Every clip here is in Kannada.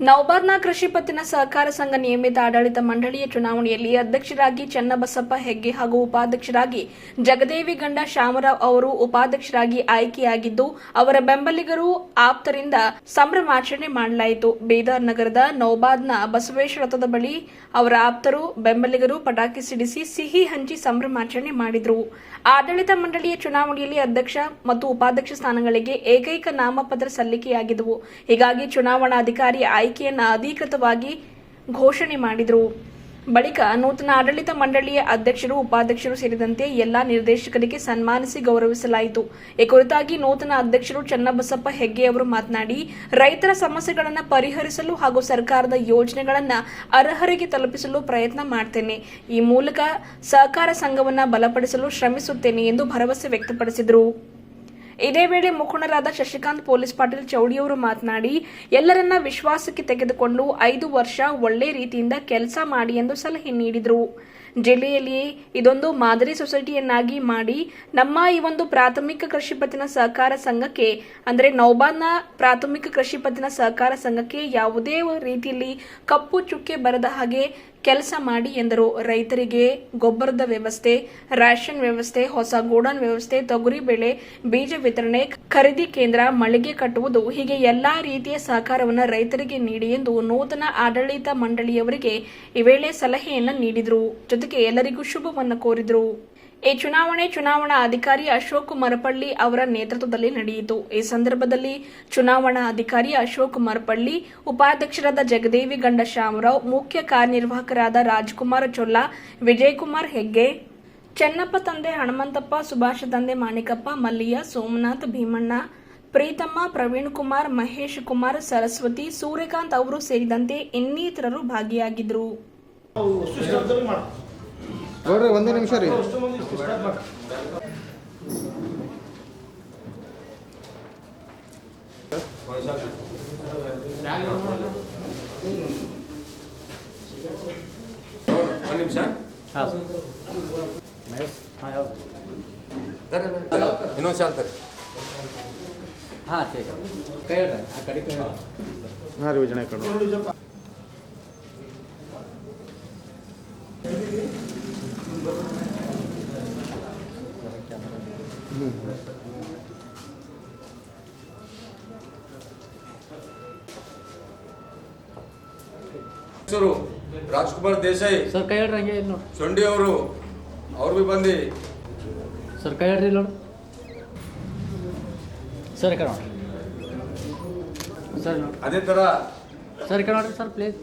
ನವಬಾರ್ನ ಕೃಷಿ ಪತ್ತಿನ ಸಹಕಾರ ಸಂಘ ನಿಯಮಿತ ಆಡಳಿತ ಮಂಡಳಿಯ ಚುನಾವಣೆಯಲ್ಲಿ ಅಧ್ಯಕ್ಷರಾಗಿ ಚನ್ನಬಸಪ್ಪ ಹೆಗ್ಗೆ ಹಾಗೂ ಉಪಾಧ್ಯಕ್ಷರಾಗಿ ಜಗದೇವಿ ಗಂಡ ಶ್ಯಾಮರಾವ್ ಅವರು ಉಪಾಧ್ಯಕ್ಷರಾಗಿ ಆಯ್ಕೆಯಾಗಿದ್ದು, ಅವರ ಬೆಂಬಲಿಗರು ಆಪ್ತರಿಂದ ಸಂಭ್ರಮಾಚರಣೆ ಮಾಡಲಾಯಿತು. ಬೀದರ್ ನಗರದ ನೌಬಾದ್ನ ಬಸವೇಶ್ವರ ರಥದ ಬಳಿ ಅವರ ಆಪ್ತರು, ಬೆಂಬಲಿಗರು ಪಟಾಕಿ ಸಿಡಿಸಿ ಸಿಹಿ ಹಂಚಿ ಸಂಭ್ರಮಾಚರಣೆ ಮಾಡಿದರು. ಆಡಳಿತ ಮಂಡಳಿಯ ಚುನಾವಣೆಯಲ್ಲಿ ಅಧ್ಯಕ್ಷ ಮತ್ತು ಉಪಾಧ್ಯಕ್ಷ ಸ್ಥಾನಗಳಿಗೆ ಏಕೈಕ ನಾಮಪತ್ರ ಸಲ್ಲಿಕೆಯಾಗಿದ್ದವು ಹೀಗಾಗಿ ಚುನಾವಣಾಧಿಕಾರಿ ಆಯ್ಕೆಯನ್ನ ಅಧಿಕೃತವಾಗಿ ಘೋಷಣೆ ಮಾಡಿದರು. ಬಳಿಕ ನೂತನ ಆಡಳಿತ ಮಂಡಳಿಯ ಅಧ್ಯಕ್ಷರು, ಉಪಾಧ್ಯಕ್ಷರು ಸೇರಿದಂತೆ ಎಲ್ಲಾ ನಿರ್ದೇಶಕರಿಗೆ ಸನ್ಮಾನಿಸಿ ಗೌರವಿಸಲಾಯಿತು. ಈ ಕುರಿತಾಗಿ ನೂತನ ಅಧ್ಯಕ್ಷರು ಚನ್ನಬಸಪ್ಪ ಹೆಗ್ಗೆ ಅವರು ಮಾತನಾಡಿ, ರೈತರ ಸಮಸ್ಯೆಗಳನ್ನು ಪರಿಹರಿಸಲು ಹಾಗೂ ಸರ್ಕಾರದ ಯೋಜನೆಗಳನ್ನು ಅರ್ಹರಿಗೆ ತಲುಪಿಸಲು ಪ್ರಯತ್ನ ಮಾಡ್ತೇನೆ. ಈ ಮೂಲಕ ಸಹಕಾರ ಸಂಘವನ್ನು ಬಲಪಡಿಸಲು ಶ್ರಮಿಸುತ್ತೇನೆ ಎಂದು ಭರವಸೆ ವ್ಯಕ್ತಪಡಿಸಿದರು. ಇದೇ ವೇಳೆ ಮುಖಂಡರಾದ ಶಶಿಕಾಂತ್ ಪೊಲೀಸ್ ಪಾಟೀಲ್ ಚೌಡಿಯವರು ಮಾತನಾಡಿ, ಎಲ್ಲರನ್ನ ವಿಶ್ವಾಸಕ್ಕೆ ತೆಗೆದುಕೊಂಡು ಐದು ವರ್ಷ ಒಳ್ಳೆ ರೀತಿಯಿಂದ ಕೆಲಸ ಮಾಡಿ ಎಂದು ಸಲಹೆ ನೀಡಿದರು. ಜಿಲ್ಲೆಯಲ್ಲಿ ಇದೊಂದು ಮಾದರಿ ಸೊಸೈಟಿಯನ್ನಾಗಿ ಮಾಡಿ ನಮ್ಮ ಈ ಒಂದು ಪ್ರಾಥಮಿಕ ಕೃಷಿ ಪತ್ತಿನ ಸಹಕಾರ ಸಂಘಕ್ಕೆ, ಅಂದರೆ ನೌಬಾನ್ನ ಪ್ರಾಥಮಿಕ ಕೃಷಿ ಪತ್ತಿನ ಸಹಕಾರ ಸಂಘಕ್ಕೆ ಯಾವುದೇ ರೀತಿಯಲ್ಲಿ ಕಪ್ಪು ಚುಕ್ಕೆ ಬರದ ಹಾಗೆ ಕೆಲಸ ಮಾಡಿ ಎಂದರು. ರೈತರಿಗೆ ಗೊಬ್ಬರದ ವ್ಯವಸ್ಥೆ, ರೇಷನ್ ವ್ಯವಸ್ಥೆ, ಹೊಸ ಗೋಡನ್ ವ್ಯವಸ್ಥೆ, ತೊಗರಿ ಬೆಳೆ, ಬೀಜ ವಿತರಣೆ, ಖರೀದಿ ಕೇಂದ್ರ, ಮಳಿಗೆ ಕಟ್ಟುವುದು, ಹೀಗೆ ಎಲ್ಲಾ ರೀತಿಯ ಸಹಕಾರವನ್ನು ರೈತರಿಗೆ ನೀಡಿ ಎಂದು ನೂತನ ಆಡಳಿತ ಮಂಡಳಿಯವರಿಗೆ ಈ ವೇಳೆ ಸಲಹೆಯನ್ನು ನೀಡಿದರು. ಜೊತೆಗೆ ಎಲ್ಲರಿಗೂ ಶುಭವನ್ನು ಕೋರಿದರು. ಈ ಚುನಾವಣೆ ಚುನಾವಣಾ ಅಧಿಕಾರಿ ಅಶೋಕ್ ಮರಪಳ್ಳಿ ಅವರ ನೇತೃತ್ವದಲ್ಲಿ ನಡೆಯಿತು. ಈ ಸಂದರ್ಭದಲ್ಲಿ ಚುನಾವಣಾ ಅಧಿಕಾರಿ ಅಶೋಕ್ ಮರಪಳ್ಳಿ, ಉಪಾಧ್ಯಕ್ಷರಾದ ಜಗದೇವಿ ಗಂಡ ಶ್ಯಾಮರಾವ್, ಮುಖ್ಯ ಕಾರ್ಯನಿರ್ವಾಹಕರಾದ ರಾಜ್ಕುಮಾರ್ ಚೊಲ್ಲ, ವಿಜಯಕುಮಾರ್ ಹೆಗ್ಗೆ, ಚೆನ್ನಪ್ಪ ತಂದೆ ಹನುಮಂತಪ್ಪ ಸುಭಾಷ ತಂದೆ ಮಾಣಿಕಪ್ಪ, ಮಲ್ಲಿಯ, ಸೋಮನಾಥ್ ಭೀಮಣ್ಣ, ಪ್ರೀತಮ್ಮ, ಪ್ರವೀಣ್ ಕುಮಾರ್, ಮಹೇಶ್ ಕುಮಾರ್, ಸರಸ್ವತಿ, ಸೂರ್ಯಕಾಂತ್ ಅವರು ಸೇರಿದಂತೆ ಇನ್ನಿತರರು ಭಾಗಿಯಾಗಿದ್ದರು. ನೋಡ್ರಿ ಒಂದೇ ನಿಮಿಷ ರೀ. ಒಂದು ನಿಮಿಷ. ಹಾಂ. ಇನ್ನೊಂದು ಶಾಲ್ ತರಿ ಹಾಂ ಹಾಂ ರೀ ವಿಜಯ ಕಡೆ. ಹೆಸರು ರಾಜ್ಕುಮಾರ್ ದೇಸಾಯಿ. ಸರ್ ಕೈ ಹೇಳ್ರಿ ಹಂಗೆ ಇಲ್ಲಿ ನೋಡಿ. ಸೊಂಡಿ ಅವರು ಅವ್ರು ಬಿ ಬಂದು. ಸರ್ ಕೈ ಹೇಳ್ರಿ ಇಲ್ಲಿ ನೋಡಿ. ಸರ್ ನೋಡ್ರಿ ಸರ್ ನೋಡಿ. ಅದೇ ಥರ ಸರ್ ಕಣ ನೋಡ್ರಿ ಸರ್ ಪ್ಲೀಸ್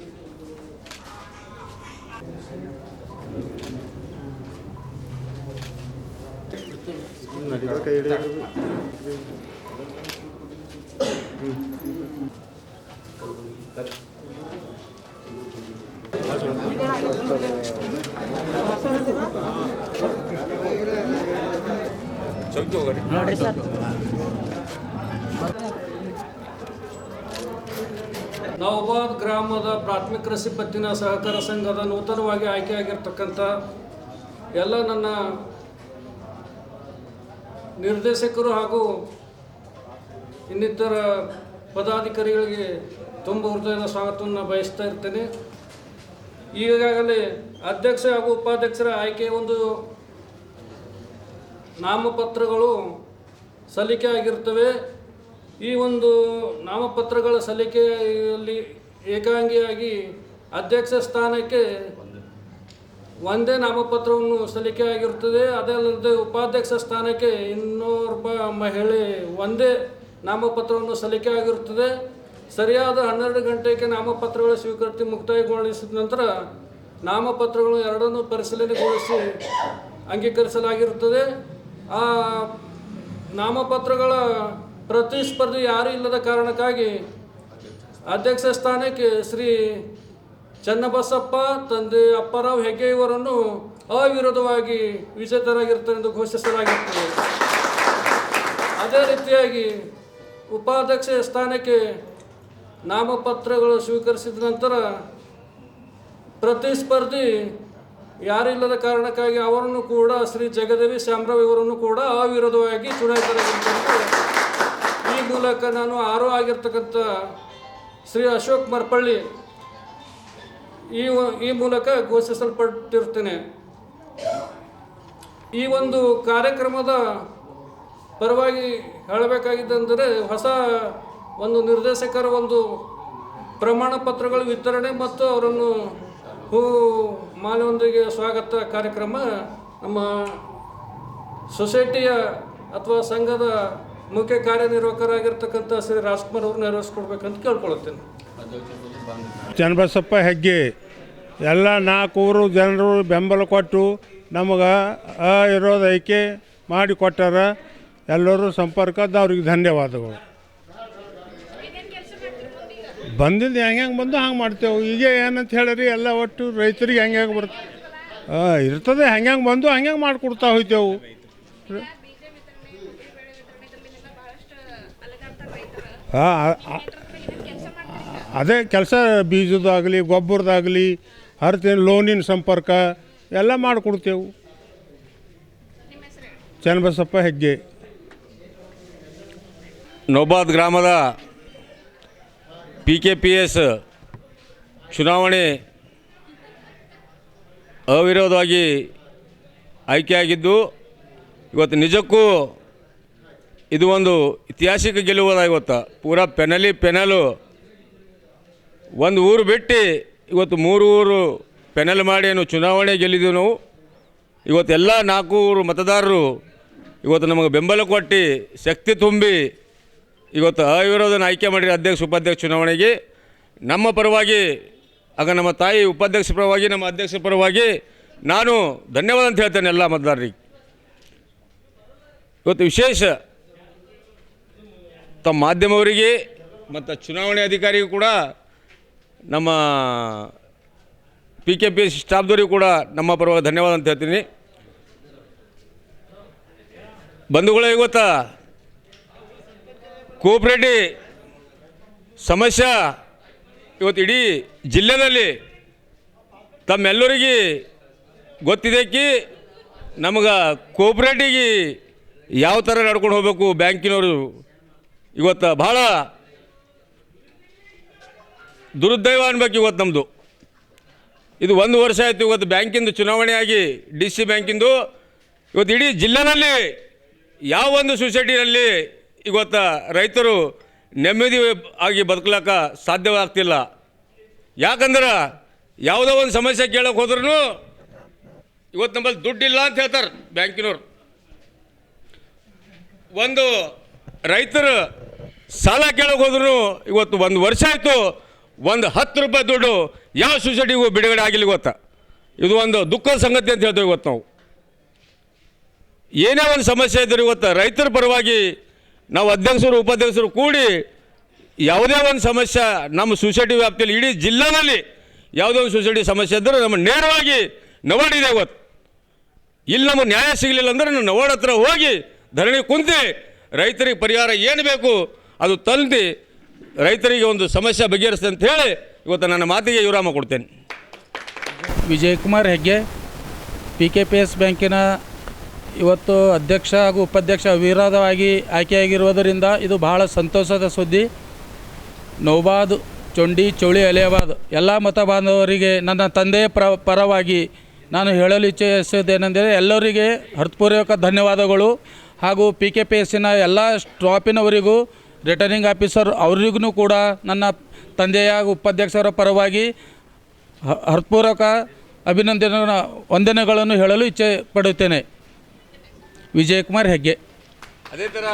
ನವಬಾದ್ ಗ್ರಾಮದ ಪ್ರಾಥಮಿಕ ಕೃಷಿ ಪತ್ತಿನ ಸಹಕಾರ ಸಂಘದ ನೂತನವಾಗಿ ಆಯ್ಕೆಯಾಗಿರ್ತಕ್ಕಂಥ ಎಲ್ಲ ನನ್ನ ನಿರ್ದೇಶಕರು ಹಾಗೂ ಇನ್ನಿತರ ಪದಾಧಿಕಾರಿಗಳಿಗೆ ತುಂಬ ಹೃದಯದ ಸ್ವಾಗತವನ್ನು ಬಯಸ್ತಾ ಇರ್ತೇನೆ. ಈಗಾಗಲೇ ಅಧ್ಯಕ್ಷ ಹಾಗೂ ಉಪಾಧ್ಯಕ್ಷರ ಆಯ್ಕೆ ಒಂದು ನಾಮಪತ್ರಗಳು ಸಲ್ಲಿಕೆ ಆಗಿರ್ತವೆ. ಈ ಒಂದು ನಾಮಪತ್ರಗಳ ಸಲ್ಲಿಕೆಯಲ್ಲಿ ಏಕಾಂಗಿಯಾಗಿ ಅಧ್ಯಕ್ಷ ಸ್ಥಾನಕ್ಕೆ ಒಂದೇ ನಾಮಪತ್ರವನ್ನು ಸಲ್ಲಿಕೆ ಆಗಿರುತ್ತದೆ. ಅದಲ್ಲದೆ ಉಪಾಧ್ಯಕ್ಷ ಸ್ಥಾನಕ್ಕೆ ಇನ್ನೋರ್ವ ಮಹಿಳೆ ಒಂದೇ ನಾಮಪತ್ರವನ್ನು ಸಲ್ಲಿಕೆ ಆಗಿರುತ್ತದೆ. ಸರಿಯಾದ ಹನ್ನೆರಡು ಗಂಟೆಗೆ ನಾಮಪತ್ರಗಳ ಸ್ವೀಕೃತಿ ಮುಕ್ತಾಯಗೊಳಿಸಿದ ನಂತರ ನಾಮಪತ್ರಗಳು ಎರಡನ್ನೂ ಪರಿಶೀಲನೆಗೊಳಿಸಿ ಅಂಗೀಕರಿಸಲಾಗಿರುತ್ತದೆ. ಆ ನಾಮಪತ್ರಗಳ ಪ್ರತಿಸ್ಪರ್ಧಿ ಯಾರೂ ಇಲ್ಲದ ಕಾರಣಕ್ಕಾಗಿ ಅಧ್ಯಕ್ಷ ಸ್ಥಾನಕ್ಕೆ ಶ್ರೀ ಚನ್ನಬಸಪ್ಪ ತಂದೆ ಅಪ್ಪರಾವ್ ಹೆಗ್ಗೆ ಇವರನ್ನು ಅವಿರೋಧವಾಗಿ ವಿಜೇತರಾಗಿರ್ತಾರೆ ಎಂದು ಘೋಷಿಸಲಾಗಿತ್ತು. ಅದೇ ರೀತಿಯಾಗಿ ಉಪಾಧ್ಯಕ್ಷ ಸ್ಥಾನಕ್ಕೆ ನಾಮಪತ್ರಗಳು ಸ್ವೀಕರಿಸಿದ ನಂತರ ಪ್ರತಿಸ್ಪರ್ಧಿ ಯಾರಿಲ್ಲದ ಕಾರಣಕ್ಕಾಗಿ ಅವರನ್ನು ಕೂಡ ಶ್ರೀ ಜಗದೇವಿ ಶಾಮರಾವ್ ಇವರನ್ನು ಕೂಡ ಅವಿರೋಧವಾಗಿ ಚುನಾಯಿತರಾಗಿದ್ದಾರೆ ಈ ಮೂಲಕ ನಾನು ಆರೋ ಆಗಿರ್ತಕ್ಕಂಥ ಶ್ರೀ ಅಶೋಕ್ ಮರ್ಪಳ್ಳಿ ಈ ಈ ಮೂಲಕ ಘೋಷಿಸಲ್ಪಟ್ಟಿರ್ತೇನೆ. ಈ ಒಂದು ಕಾರ್ಯಕ್ರಮದ ಪರವಾಗಿ ಹೇಳಬೇಕಾಗಿದ್ದಂದರೆ ಹೊಸ ಒಂದು ನಿರ್ದೇಶಕರ ಒಂದು ಪ್ರಮಾಣ ಪತ್ರಗಳ ವಿತರಣೆ ಮತ್ತು ಅವರನ್ನು ಹೂ ಮಾಲೆಯೊಂದಿಗೆ ಸ್ವಾಗತ ಕಾರ್ಯಕ್ರಮ ನಮ್ಮ ಸೊಸೈಟಿಯ ಅಥವಾ ಸಂಘದ ಮುಖ್ಯ ಕಾರ್ಯನಿರ್ವಾಹಕರಾಗಿರ್ತಕ್ಕಂಥ ಶ್ರೀ ರಾಜ್ಕುಮಾರ್ ಅವರು ನೆರವೇರಿಸ್ಕೊಡ್ಬೇಕಂತ ಕೇಳ್ಕೊಳ್ತೇನೆ ಚನ್ನಬಸಪ್ಪ ಹೆಗ್ಗೆ ಎಲ್ಲ ನಾಲ್ಕೂರು ಜನರು ಬೆಂಬಲ ಕೊಟ್ಟು ನಮಗೆ ಇರೋದು ಐಕೆ ಮಾಡಿ ಕೊಟ್ಟಾರ. ಎಲ್ಲರೂ ಸಂಪರ್ಕದ ಅವ್ರಿಗೆ ಧನ್ಯವಾದಗಳು. ಬಂದಿದ್ದು ಹೆಂಗೆ ಹೆಂಗೆ ಬಂದು ಹಂಗೆ ಮಾಡ್ತೇವೆ. ಈಗ ಏನಂತ ಹೇಳಿರಿ ಎಲ್ಲ ಒಟ್ಟು ರೈತರಿಗೆ ಹೆಂಗೆ ಹೆಂಗೆ ಬರುತ್ತೆ ಹಾಂ ಇರ್ತದೆ. ಹೆಂಗೆ ಹೆಂಗೆ ಬಂದು ಹಂಗೆ ಹೆಂಗೆ ಮಾಡಿಕೊಡ್ತಾ ಹೋಯ್ತೇವು. ಹಾಂ ಅದೇ ಕೆಲಸ ಬೀಜದಾಗಲಿ ಗೊಬ್ಬರದಾಗಲಿ ಹರ್ತಿನ ಲೋನಿನ ಸಂಪರ್ಕ ಎಲ್ಲ ಮಾಡಿಕೊಡ್ತೇವೆ. ಚನ್ನಬಸಪ್ಪ ಹೆಗ್ಗೆ ನೌಬಾದ್ ಗ್ರಾಮದ ಪಿ ಕೆ ಪಿ ಎಸ್ ಚುನಾವಣೆ ಅವಿರೋಧವಾಗಿ ಆಯ್ಕೆಯಾಗಿದ್ದು, ಇವತ್ತು ನಿಜಕ್ಕೂ ಇದು ಒಂದು ಐತಿಹಾಸಿಕ ಗೆಲುವದ ಇವತ್ತು. ಪೂರಾ ಪೆನಲಿ ಪೆನಲು ಒಂದು ಊರು ಬಿಟ್ಟು ಇವತ್ತು ಮೂರು ಊರು ಪೆನಲ್ ಮಾಡಿ ಏನು ಚುನಾವಣೆ ಗೆಲ್ಲಿದ್ದೀವಿ ನಾವು. ಇವತ್ತೆಲ್ಲ ನಾಲ್ಕು ಊರು ಮತದಾರರು ಇವತ್ತು ನಮಗೆ ಬೆಂಬಲ ಕೊಟ್ಟು ಶಕ್ತಿ ತುಂಬಿ ಇವತ್ತು ಅವಿರೋಧನ ಆಯ್ಕೆ ಮಾಡಿರಿ ಅಧ್ಯಕ್ಷ, ಉಪಾಧ್ಯಕ್ಷ ಚುನಾವಣೆಗೆ ನಮ್ಮ ಪರವಾಗಿ, ಆಗ ನಮ್ಮ ತಾಯಿ ಉಪಾಧ್ಯಕ್ಷ ಪರವಾಗಿ, ನಮ್ಮ ಅಧ್ಯಕ್ಷ ಪರವಾಗಿ ನಾನು ಧನ್ಯವಾದ ಅಂತ ಹೇಳ್ತೇನೆ ಎಲ್ಲ ಮತದಾರರಿಗೆ. ಇವತ್ತು ವಿಶೇಷ ತಮ್ಮ ಮಾಧ್ಯಮವರಿಗೆ ಮತ್ತು ಚುನಾವಣೆ ಅಧಿಕಾರಿಗೂ ಕೂಡ ನಮ್ಮ ಪಿ ಕೆ ಪಿ ಸ್ಟಾಫ್ದವರಿಗೂ ಕೂಡ ನಮ್ಮ ಪರವಾಗಿ ಧನ್ಯವಾದ ಅಂತ ಹೇಳ್ತೀನಿ. ಬಂಧುಗಳೇ, ಇವತ್ತ ಕೋಪ್ರೇಟಿ ಸಮಸ್ಯೆ ಇವತ್ತು ಇಡೀ ಜಿಲ್ಲೆಯಲ್ಲಿ ತಮ್ಮೆಲ್ಲರಿಗೆ ಗೊತ್ತಿದೆ ಕಿ ನಮಗೆ ಕೋಪ್ರೇಟಿಗೆ ಯಾವ ಥರ ನಡ್ಕೊಂಡು ಹೋಗಬೇಕು ಬ್ಯಾಂಕಿನವರು. ಇವತ್ತು ಭಾಳ ದುರುದೈವ ಅನ್ಬೇಕು ಇವತ್ತು ನಮ್ಮದು ಇದು ಒಂದು ವರ್ಷ ಆಯಿತು ಇವತ್ತು ಬ್ಯಾಂಕಿಂದು ಚುನಾವಣೆ ಆಗಿ ಡಿ ಸಿ ಬ್ಯಾಂಕಿಂದು. ಇವತ್ತು ಇಡೀ ಜಿಲ್ಲೆನಲ್ಲಿ ಯಾವ ಒಂದು ಸೊಸೈಟಿನಲ್ಲಿ ಇವತ್ತು ರೈತರು ನೆಮ್ಮದಿ ಆಗಿ ಬದುಕಲಕ್ಕ ಸಾಧ್ಯವಾಗ್ತಿಲ್ಲ. ಯಾಕಂದ್ರೆ ಯಾವುದೋ ಒಂದು ಸಮಸ್ಯೆ ಕೇಳಕ್ಕೆ ಹೋದ್ರೂ ಇವತ್ತು ನಮ್ಮಲ್ಲಿ ದುಡ್ಡಿಲ್ಲ ಅಂತ ಹೇಳ್ತಾರೆ ಬ್ಯಾಂಕಿನವ್ರು. ಒಂದು ರೈತರು ಸಾಲ ಕೇಳಕ್ಕೆ ಹೋದ್ರೂ ಇವತ್ತು ಒಂದು ವರ್ಷ ಆಯಿತು ಒಂದು ಹತ್ತು ರೂಪಾಯಿ ದುಡ್ಡು ಯಾವ ಸೊಸೈಟಿಗೂ ಬಿಡುಗಡೆ ಆಗಿಲ್ಲ ಗೊತ್ತಾ? ಇದು ಒಂದು ದುಃಖದ ಸಂಗತಿ ಅಂತ ಹೇಳ್ತೇವೆ ಇವತ್ತು ನಾವು? ಏನೇ ಒಂದು ಸಮಸ್ಯೆ ಇದ್ದರೂ ಇವತ್ತು ರೈತರ ಪರವಾಗಿ ನಾವು ಅಧ್ಯಕ್ಷರು, ಉಪಾಧ್ಯಕ್ಷರು ಕೂಡಿ ಯಾವುದೇ ಒಂದು ಸಮಸ್ಯೆ ನಮ್ಮ ಸೊಸೈಟಿ ವ್ಯಾಪ್ತಿಯಲ್ಲಿ ಇಡೀ ಜಿಲ್ಲಾನಲ್ಲಿ ಯಾವುದೇ ಒಂದು ಸೊಸೈಟಿ ಸಮಸ್ಯೆ ಇದ್ದರೂ ನಮ್ಮ ನೇರವಾಗಿ ನವಾಡಿದೆ ಇವತ್ತು ಇಲ್ಲಿ ನಮಗೆ ನ್ಯಾಯ ಸಿಗಲಿಲ್ಲ ಅಂದ್ರೆ ನಾವು ನವಾಡ ಹತ್ರ ಹೋಗಿ ಧರಣಿ ಕುಂತು ರೈತರಿಗೆ ಪರಿಹಾರ ಏನು ಬೇಕು ಅದು ತಂದು ರೈತರಿಗೆ ಒಂದು ಸಮಸ್ಯೆ ಬಗೆಹರಿಸ್ತದೆ ಅಂತ ಹೇಳಿ ಇವತ್ತು ನನ್ನ ಮಾತಿಗೆ ವಿರಾಮ ಕೊಡ್ತೇನೆ. Vijayakumar Hegde P K P S ಬ್ಯಾಂಕಿನ ಇವತ್ತು ಅಧ್ಯಕ್ಷ ಹಾಗೂ ಉಪಾಧ್ಯಕ್ಷ ಅವಿರೋಧವಾಗಿ ಆಯ್ಕೆಯಾಗಿರುವುದರಿಂದ ಇದು ಬಹಳ ಸಂತೋಷದ ಸುದ್ದಿ. ನೌಬಾದ್, ಚೊಂಡಿ, ಚೌಳಿ, ಅಲಿಯಾಬಾದ್ ಎಲ್ಲ ಮತ ಬಾಂಧವರಿಗೆ ನನ್ನ ತಂದೆಯ ಪ್ರ, ಪರವಾಗಿ ನಾನು ಹೇಳಲು ಇಚ್ಛಿಸುವುದೇನೆಂದರೆ ಎಲ್ಲರಿಗೆ ಹೃತ್ಪೂರ್ವಕ ಧನ್ಯವಾದಗಳು ಹಾಗೂ ಪಿ ಕೆ ಪಿ ಎಸ್ಸಿನ ಎಲ್ಲ ಸ್ಟಾಫಿನವರಿಗೂ ರಿಟರ್ನಿಂಗ್ ಆಫೀಸರ್ ಅವರಿಗೂ ಕೂಡ ನನ್ನ ತಂದೆಯ ಉಪಾಧ್ಯಕ್ಷರ ಪರವಾಗಿ ಹೃತ್ಪೂರ್ವಕ ಅಭಿನಂದನೆ ವಂದನೆಗಳನ್ನು ಹೇಳಲು ಇಚ್ಛೆ ಪಡುತ್ತೇನೆ. ವಿಜಯಕುಮಾರ್ ಹೆಗ್ಗೆ. ಅದೇ ಥರ